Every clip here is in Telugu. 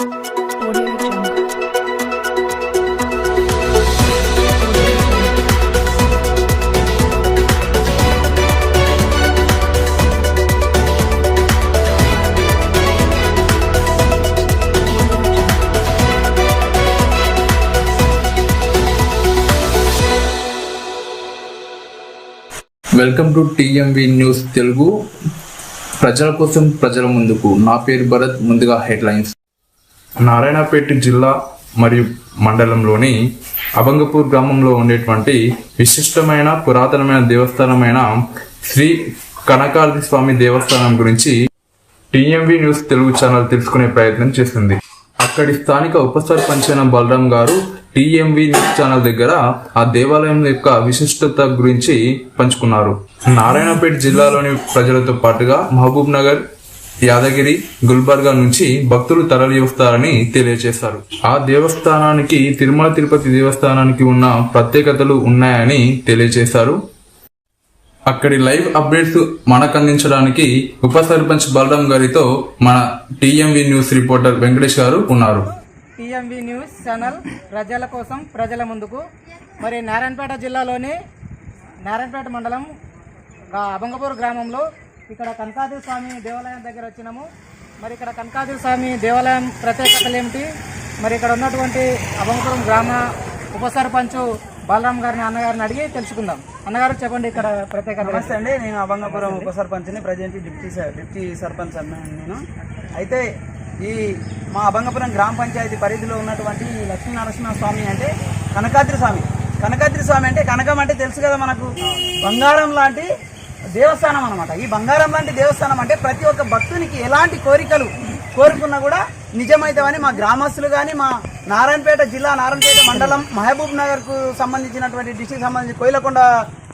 Welcome to TMV news Telugu ప్రజల కోసం ప్రజల ముందుకు. నా పేరు భరత్ ముందుగా హెడ్లైన్స్. నారాయణపేట జిల్లా మరియు మండలంలోని అభంగపూర్ గ్రామంలో ఉండేటువంటి విశిష్టమైన పురాతనమైన దేవస్థానమైన శ్రీ కనకాది స్వామి దేవస్థానం గురించి టీఎంవి న్యూస్ తెలుగు ఛానల్ తెలుసుకునే ప్రయత్నం చేసింది అక్కడి స్థానిక ఉప సర్పంచ్ అయిన బలరాం గారు టీఎంవి న్యూస్ ఛానల్ దగ్గర ఆ దేవాలయం యొక్క విశిష్టత గురించి పంచుకున్నారు. నారాయణపేట జిల్లాలోని ప్రజలతో పాటుగా మహబూబ్ నగర్ యాదగిరి గుల్బర్గా నుంచి భక్తులు తరలి వస్తారని తెలియజేశారు ఆ దేవస్థానానికి తిరుమల తిరుపతి దేవస్థానానికి ఉన్న ప్రత్యేకతలు ఉన్నాయని తెలియజేశారు అక్కడి లైవ్ అప్డేట్స్ మనకు అందించడానికి ఉప సర్పంచ్ బలరాం గారితో మన టీఎంవి న్యూస్ రిపోర్టర్ వెంకటేష్ గారు ఉన్నారు. టీఎంవి న్యూస్ ఛానల్ ప్రజల కోసం ప్రజల ముందుకు. మరి నారాయణపేట జిల్లాలోని నారాయణపేట మండలం అబంగపూర్ అభంగపూర్ గ్రామంలో ఇక్కడ కనకాదేవి స్వామి దేవాలయం దగ్గర వచ్చినాము. మరి ఇక్కడ కనకాదేవి స్వామి దేవాలయం ప్రత్యేకతలు ఏమిటి? మరి ఇక్కడ ఉన్నటువంటి అభంగపురం గ్రామ ఉప సర్పంచ్ బాలరామ్ గారిని అన్నగారిని అడిగి తెలుసుకుందాం. అన్నగారు చెప్పండి ఇక్కడ ప్రత్యేకత నమస్తే అండి నేను అభంగపురం ఉప సర్పంచ్ని ప్రజెంట్ డిప్యూటీ డిప్యూటీ సర్పంచ్ అన్నాను నేను. అయితే ఈ మా అభంగపురం గ్రామ పంచాయతీ పరిధిలో ఉన్నటువంటి లక్ష్మీ నరసింహ స్వామి అంటే కనకాద్రి స్వామి. కనకాద్రి స్వామి అంటే కనకం అంటే తెలుసు కదా మనకు. బంగారం లాంటి దేవస్థానం అనమాట ఈ బంగారం లాంటి దేవస్థానం అంటే ప్రతి ఒక్క భక్తునికి ఎలాంటి కోరికలు కోరుకున్నా కూడా నిజమైతామని మా గ్రామస్తులు కానీ మా నారాయణపేట జిల్లా నారాయణపేట మండలం మహబూబ్ నగర్కు సంబంధించినటువంటి డిస్టిక్ సంబంధించి కోయిలకొండ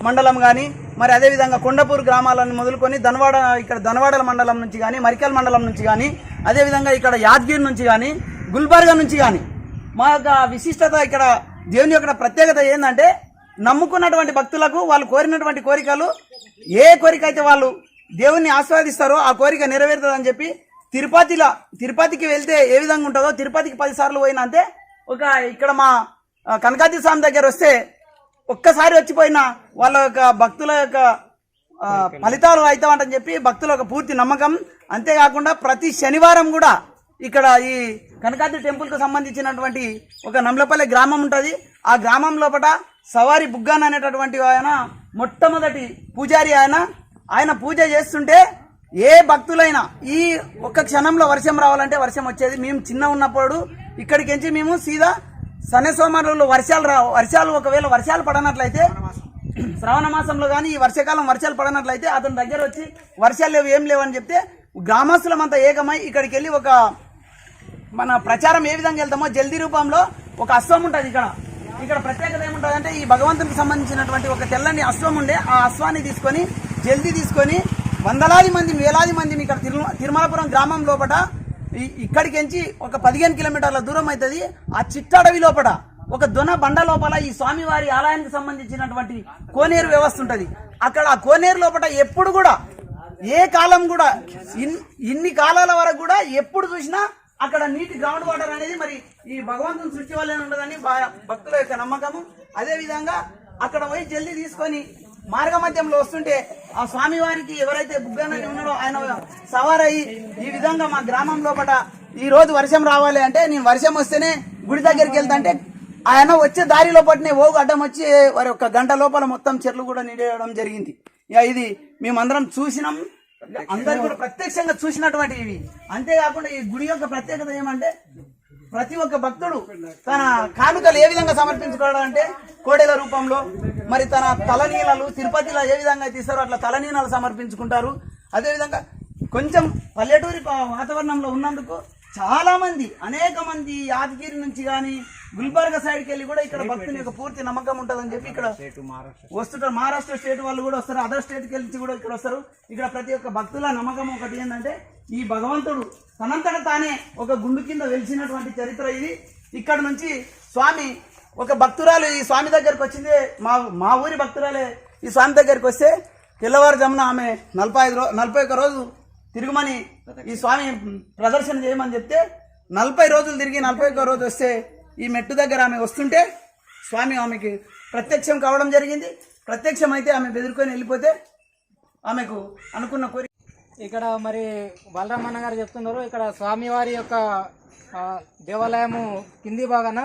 మండలం కానీ మరి అదేవిధంగా కొండపూర్ గ్రామాలను మొదలుకొని ధనవాడ ఇక్కడ ధనవాడల మండలం నుంచి కానీ మరికల్ మండలం నుంచి కానీ అదేవిధంగా ఇక్కడ యాద్గిర్ నుంచి కానీ గుల్బర్గా నుంచి కానీ మా యొక్క విశిష్టత ఇక్కడ దేవుని యొక్క ప్రత్యేకత ఏంటంటే నమ్ముకున్నటువంటి భక్తులకు వాళ్ళు కోరినటువంటి కోరికలు ఏ కోరిక అయితే వాళ్ళు దేవుణ్ణి ఆస్వాదిస్తారో ఆ కోరిక నెరవేరుతుందని చెప్పి తిరుపతిలో తిరుపతికి వెళ్తే ఏ విధంగా ఉంటుందో తిరుపతికి పదిసార్లు పోయినా అంతే. ఒక ఇక్కడ మా కనకాతి స్వామి దగ్గర వస్తే ఒక్కసారి వచ్చిపోయిన వాళ్ళ యొక్క భక్తుల యొక్క ఫలితాలు అవుతామంటని చెప్పి భక్తుల యొక్క పూర్తి నమ్మకం. అంతేకాకుండా ప్రతి శనివారం కూడా ఇక్కడ ఈ కనకాద్రి టెంపుల్కి సంబంధించినటువంటి ఒక నమ్లపల్లి గ్రామం ఉంటుంది. ఆ గ్రామం లోపల సవారి బుగ్గాన్ అనేటటువంటి ఆయన మొట్టమొదటి పూజారి ఆయన. ఆయన పూజ చేస్తుంటే ఏ భక్తులైనా ఈ ఒక్క క్షణంలో వర్షం రావాలంటే వర్షం వచ్చేది. మేము చిన్న ఉన్నప్పుడు ఇక్కడికించి మేము సీదా శని సోమవారంలో వర్షాలు రా వర్షాలు ఒకవేళ వర్షాలు పడనట్లయితే శ్రావణ మాసంలో కానీ ఈ వర్షాకాలం వర్షాలు పడనట్లయితే అతని దగ్గర వచ్చి వర్షాలు లేవు ఏం లేవు అని చెప్తే గ్రామస్తులమంతా ఏకమై ఇక్కడికి వెళ్ళి ఒక మన ప్రచారం ఏ విధంగా వెళ్తామో జల్దీ రూపంలో ఒక అశ్వం ఉంటుంది ఇక్కడ. ఇక్కడ ప్రత్యేకత ఏముంటుంది అంటే ఈ భగవంతునికి సంబంధించినటువంటి ఒక తెల్లని అశ్వం ఉండే ఆ అశ్వాన్ని తీసుకొని జల్దీ తీసుకొని వందలాది మంది వేలాది మంది ఇక్కడ తిరుమలపురం గ్రామం లోపల ఈ- ఇక్కడికి ఎంచి ఒక పదిహేను కిలోమీటర్ల దూరం అవుతుంది ఆ చిట్టడవి లోపల ఒక దొన బండ లోపల ఈ స్వామివారి ఆలయానికి సంబంధించినటువంటి కోనేరు వ్యవస్థ ఉంటుంది. అక్కడ ఆ కోనేరు లోపల ఎప్పుడు కూడా ఏ కాలం కూడా ఇన్- ఇన్ని కాలాల వరకు కూడా ఎప్పుడు చూసినా అక్కడ నీటి గ్రౌండ్ వాటర్ అనేది మరి ఈ భగవంతుని సృష్టి వల్లనే ఉండదని భక్తుల యొక్క నమ్మకము. అదేవిధంగా అక్కడ పోయి జల్దీ తీసుకొని మార్గ మధ్యంలో వస్తుంటే ఆ స్వామి వారికి ఎవరైతే బుగ్గనని ఉన్నాడో ఆయన సవారయ్యి ఈ విధంగా మా గ్రామం లోపల ఈ రోజు వర్షం రావాలి అంటే నేను వర్షం వస్తేనే గుడి దగ్గరికి వెళ్తాంటే ఆయన వచ్చే దారి లోపలనే ఓగు అడ్డం వచ్చి వారి ఒక గంట లోపల మొత్తం చెట్లు కూడా నిడేయడం జరిగింది. ఇక ఇది మేమందరం చూసినాం. అందరు కూడా ప్రత్యక్షంగా చూసినటువంటి ఇవి. అంతేకాకుండా ఈ గుడి యొక్క ప్రత్యేకత ఏమంటే ప్రతి ఒక్క భక్తుడు తన కానుకలు ఏ విధంగా సమర్పించుకోవడం అంటే కోడెల రూపంలో మరి తన తలనీలలు తిరుపతిలో ఏ విధంగా తీస్తారో అట్లా తలనీలలు సమర్పించుకుంటారు. అదేవిధంగా కొంచెం పల్లెటూరి వాతావరణంలో ఉన్నందుకు చాలా మంది అనేక మంది యాదగిరి నుంచి కానీ గుల్బర్గా సైడ్కి వెళ్ళి కూడా ఇక్కడ భక్తుని యొక్క పూర్తి నమ్మకం ఉంటుందని చెప్పి ఇక్కడ వస్తుంటారు. మహారాష్ట్ర స్టేట్ వాళ్ళు కూడా వస్తారు. అదర్ స్టేట్కి వెళ్ళి కూడా ఇక్కడ వస్తారు. ఇక్కడ ప్రతి ఒక్క భక్తుల నమ్మకం ఒకటి ఏంటంటే ఈ భగవంతుడు తనంతట తానే ఒక గుండు కింద వెలిసినటువంటి చరిత్ర ఇది. ఇక్కడ నుంచి స్వామి ఒక భక్తురాలు ఈ స్వామి దగ్గరకు వచ్చింది. మా మా ఊరి భక్తురాలే ఈ స్వామి దగ్గరికి వస్తే తెల్లవారుజామున ఆమె నలభై ఐదు రో నలభై ఒక్క రోజు తిరుగుమని ఈ స్వామి ప్రదర్శన చేయమని చెప్తే నలభై రోజులు తిరిగి నలభై ఒక్క రోజు వస్తే ఈ మెట్టు దగ్గర ఆమె వస్తుంటే స్వామి ఆమెకి ప్రత్యక్షం కావడం జరిగింది. ప్రత్యక్షం అయితే ఆమె బెదిరుకొని వెళ్ళిపోతే ఆమెకు అనుకున్న కోరిక ఇక్కడ మరి బలరామన్న గారు చెప్తున్నారు ఇక్కడ స్వామివారి యొక్క దేవాలయము కింది భాగాన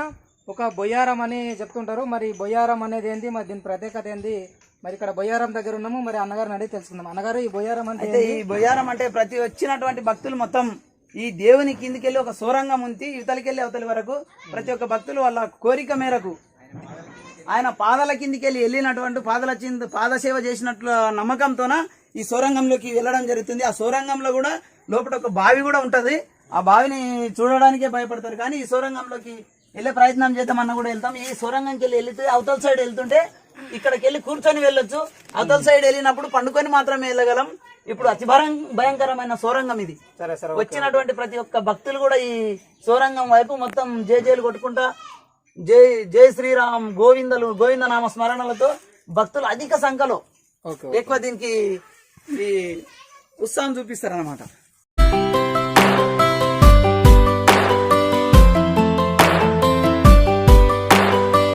ఒక బొయ్యారం అని చెప్తుంటారు. మరి బొయ్యారం అనేది ఏంటి మరి దీని ప్రత్యేకత ఏంది? మరి ఇక్కడ బొయ్యారం దగ్గర ఉన్నాము మరి అన్నగారిని అడిగి తెలుసుకుందాం. అన్నగారు ఈ బొయ్యారం అంటే ఈ బొయ్యారం అంటే ప్రతి వచ్చినటువంటి భక్తులు మొత్తం ఈ దేవుని కిందికెళ్ళి ఒక సోరంగం ఉంచి ఇవతలికెళ్ళి అవతలి వరకు ప్రతి ఒక్క భక్తులు వాళ్ళ కోరిక మేరకు ఆయన పాదాల కిందికెళ్ళి వెళ్ళినటువంటి పాదాల చింద పాదసేవ చేసినట్లు నమ్మకంతోన ఈ సోరంగంలోకి వెళ్ళడం జరుగుతుంది. ఆ సోరంగంలో కూడా లోపల ఒక బావి కూడా ఉంటుంది. ఆ బావిని చూడడానికే భయపడతారు. కానీ ఈ సోరంగంలోకి వెళ్ళే ప్రయత్నం చేద్దామన్నా కూడా వెళ్తాం. ఈ సొరంగంకి వెళ్ళి వెళ్తే అవతల సైడ్ వెళ్తుంటే ఇక్కడికి వెళ్ళి కూర్చొని వెళ్ళొచ్చు. అవతల సైడ్ వెళ్ళినప్పుడు పండుకొని మాత్రమే వెళ్ళగలం. ఇప్పుడు అతి భయం భయంకరమైన సోరంగం ఇది. సరే సరే వచ్చినటువంటి ప్రతి ఒక్క భక్తులు కూడా ఈ సోరంగం వైపు మొత్తం జయ జయలు కొట్టుకుంటా జై జై శ్రీరామ్ గోవిందలు గోవింద నామ స్మరణలతో భక్తులు అధిక సంఖ్యలో ఎక్కువ దీనికి ఈ ఉత్సాహం చూపిస్తారు